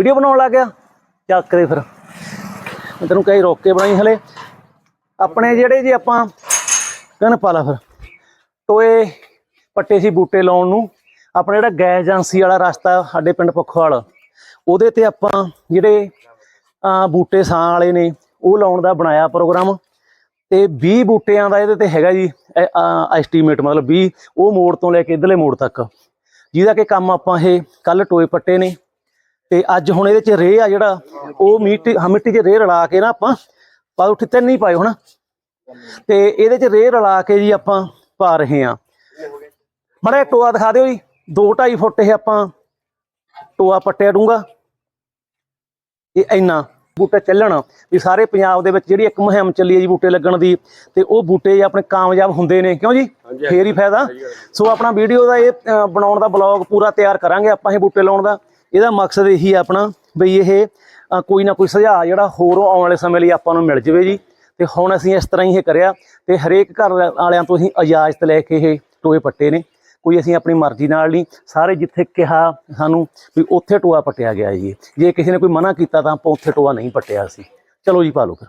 Video ਬਣਾਉਣ ਲੱਗ ਗਿਆ। ਚੱਕ ਦੇ ਫਿਰ। ਮੈਂ ਤੈਨੂੰ ਕਹੀ ਰੋਕ ਕੇ ਬਣਾਈ ਹਲੇ। ਆਪਣੇ ਜਿਹੜੇ ਜੇ ਆਪਾਂ ਕਨ ਪਾ ਲਾ ਫਿਰ। ਟੋਏ ਪੱਟੇ ਸੀ ਬੂਟੇ ਲਾਉਣ ਨੂੰ। ਆਪਣਾ ਜਿਹੜਾ ਗੈਸ ਏਜੰਸੀ ਵਾਲਾ ਰਸਤਾ ਸਾਡੇ ਪਿੰਡ ਪੱਖੋਵਾਲ ਉਹਦੇ ਤੇ ਆਪਾਂ ਜਿਹੜੇ ਬੂਟੇ ਸਾਂ ਵਾਲੇ ਨੇ, ਉਹ ਲਾਉਣ ਦਾ ਬਣਾਇਆ ਪ੍ਰੋਗਰਾਮ। ਤੇ 20 ਬੂਟਿਆਂ ਦਾ ਇਹਦੇ ਤੇ ਹੈਗਾ ਜੀ ਐਸਟੀਮੇਟ ਮਤਲਬ 20 ਉਹ ਮੋੜ ਤੋਂ ਲੈ ਕੇ ਇਧਰਲੇ ਮੋੜ ਤੱਕ। ਜਿਹਦਾ ਕਿ ਕੰਮ ਆਪਾਂ ਇਹ ਕੱਲ ਟੋਏ ਪੱਟੇ ਨੇ। ਤੇ ਅੱਜ ਹੁਣ ਇਹਦੇ ਚ ਰੇਹ ਆ ਜਿਹੜਾ ਉਹ ਮਿੱਟੀ ਹਾਂ ਮਿੱਟੀ 'ਚ ਰੇਹ ਰਲਾ ਕੇ ਨਾ ਆਪਾਂ ਪਾ ਉੱਠ ਤੇ ਨਹੀਂ ਪਾਏ ਹੁਣ ਤੇ ਇਹਦੇ ਚ ਰੇਹ ਰਲਾ ਕੇ ਜੀ ਆਪਾਂ ਪਾ ਰਹੇ ਆ ਮੜਾ ਟੋਆ ਦਿਖਾ ਦਿਓ ਜੀ 2.5 ਫੁੱਟ ਇਹ ਆਪਾਂ ਟੋਆ ਪੱਟਿਆ ਡੂੰਗਾ ਇਹ ਇੰਨਾ ਬੂਟੇ ਚੱਲਣ ਵੀ ਸਾਰੇ ਪੰਜਾਬ ਦੇ ਵਿੱਚ ਜਿਹੜੀ ਇੱਕ ਮੁਹਿੰਮ ਚੱਲੀ ਹੈ ਜੀ ਬੂਟੇ ਲੱਗਣ ਦੀ ਤੇ ਉਹ ਬੂਟੇ ਜੇ ਆਪਣੇ ਕਾਮਯਾਬ ਹੁੰਦੇ ਨੇ ਕਿਉਂ ਜੀ? ਫੇਰ ਹੀ ਫਾਇਦਾ। ਸੋ ਆਪਣਾ ਵੀਡੀਓ ਦਾ ਇਹ ਬਣਾਉਣ ਦਾ ਬਲੌਗ ਪੂਰਾ ਤਿਆਰ ਕਰਾਂਗੇ ਆਪਾਂ ਇਹ ਬੂਟੇ ਲਾਉਣ ਦਾ। ਇਹਦਾ ਮਕਸਦ ਇਹੀ ਆ ਆਪਣਾ ਬਈ ਇਹ ਕੋਈ ਨਾ ਕੋਈ ਸੁਝਾਅ ਜਿਹੜਾ ਹੋਰ ਆਉਣ ਵਾਲੇ ਸਮੇਂ ਲਈ ਆਪਾਂ ਨੂੰ ਮਿਲ ਜਾਵੇ ਜੀ। ਤੇ ਹੁਣ ਅਸੀਂ ਇਸ ਤਰ੍ਹਾਂ ਹੀ ਇਹ ਕਰਿਆ ਤੇ ਹਰੇਕ ਘਰ ਵਾਲਿਆਂ ਤੋਂ ਅਸੀਂ ਇਜਾਜ਼ਤ ਲੈ ਕੇ ਇਹ ਟੋਏ ਪੱਟੇ ਨੇ। ਕੋਈ ਅਸੀਂ ਆਪਣੀ ਮਰਜ਼ੀ ਨਾਲ ਨਹੀਂ, ਸਾਰੇ ਜਿੱਥੇ ਕਿਹਾ ਸਾਨੂੰ ਵੀ ਉੱਥੇ ਟੋਆ ਪੱਟਿਆ ਗਿਆ ਜੀ। ਜੇ ਕਿਸੇ ਨੇ ਕੋਈ ਮਨਾ ਕੀਤਾ ਤਾਂ ਆਪਾਂ ਉੱਥੇ ਟੋਆ ਨਹੀਂ ਪੱਟਿਆ ਸੀ। ਚਲੋ ਜੀ, ਪਾ ਲਓ ਫਿਰ।